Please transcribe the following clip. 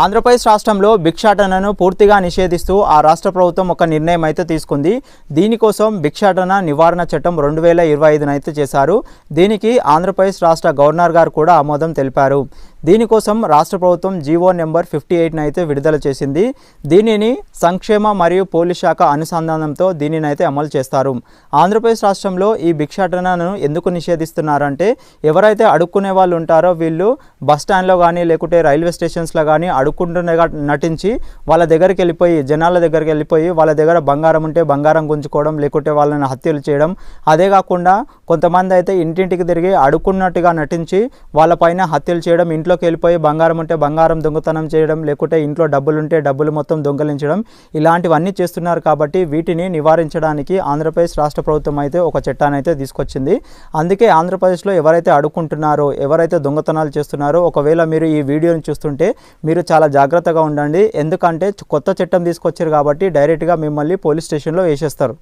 ఆంధ్రప్రదేశ్ రాష్ట్రంలో భిక్షాటనను పూర్తిగా నిషేధిస్తూ ఆ రాష్ట్ర ప్రభుత్వం ఒక నిర్ణయం అయితే తీసుకుంది. దీనికోసం భిక్షాటన నివారణ చట్టం రెండు వేల ఇరవై ఐదునైతే చేశారు. దీనికి ఆంధ్రప్రదేశ్ రాష్ట్ర గవర్నర్ గారు కూడా ఆమోదం తెలిపారు. దీనికోసం రాష్ట్ర ప్రభుత్వం జీవో నెంబర్ ఫిఫ్టీ ఎయిట్ని అయితే విడుదల చేసింది. దీనిని సంక్షేమ మరియు పోలీస్ శాఖ అనుసంధానంతో దీనిని అయితే అమలు చేస్తారు. ఆంధ్రప్రదేశ్ రాష్ట్రంలో ఈ భిక్షాటనను ఎందుకు నిషేధిస్తున్నారంటే ఎవరైతే అడుక్కునే వాళ్ళు ఉంటారో వీళ్ళు బస్ స్టాండ్లో కానీ లేకుంటే రైల్వే స్టేషన్స్లో కానీ అడుక్కుంటున్నగా నటించి వాళ్ళ దగ్గరికి వెళ్ళిపోయి జనాల దగ్గరికి వెళ్ళిపోయి వాళ్ళ దగ్గర బంగారం ఉంటే బంగారం గుంజుకోవడం లేకుంటే వాళ్ళని హత్యలు చేయడం. అదే కాకుండా కొంతమంది అయితే ఇంటింటికి తిరిగి అడుక్కున్నట్టుగా నటించి వాళ్ళపైన హత్యలు చేయడం ఇంట్లోకి వెళ్ళిపోయి బంగారం ఉంటే బంగారం దొంగతనం చేయడం లేకుంటే ఇంట్లో డబ్బులు ఉంటే డబ్బులు మొత్తం దొంగలించడం. ఇలాంటివన్నీ చేస్తున్నారు కాబట్టి వీటిని నివారించడానికి ఆంధ్రప్రదేశ్ రాష్ట్ర ప్రభుత్వం అయితే ఒక చట్టాన్ని అయితే తీసుకొచ్చింది. అందుకే ఆంధ్రప్రదేశ్లో ఎవరైతే అడుక్కుంటున్నారో ఎవరైతే దొంగతనాలు చేస్తున్నారో ఒకవేళ మీరు ఈ వీడియోని చూస్తుంటే మీరు చాలా జాగ్రత్తగా ఉండండి. ఎందుకంటే కొత్త చట్టం తీసుకొచ్చారు కాబట్టి డైరెక్ట్గా మిమ్మల్ని పోలీస్ స్టేషన్లో వేసేస్తారు.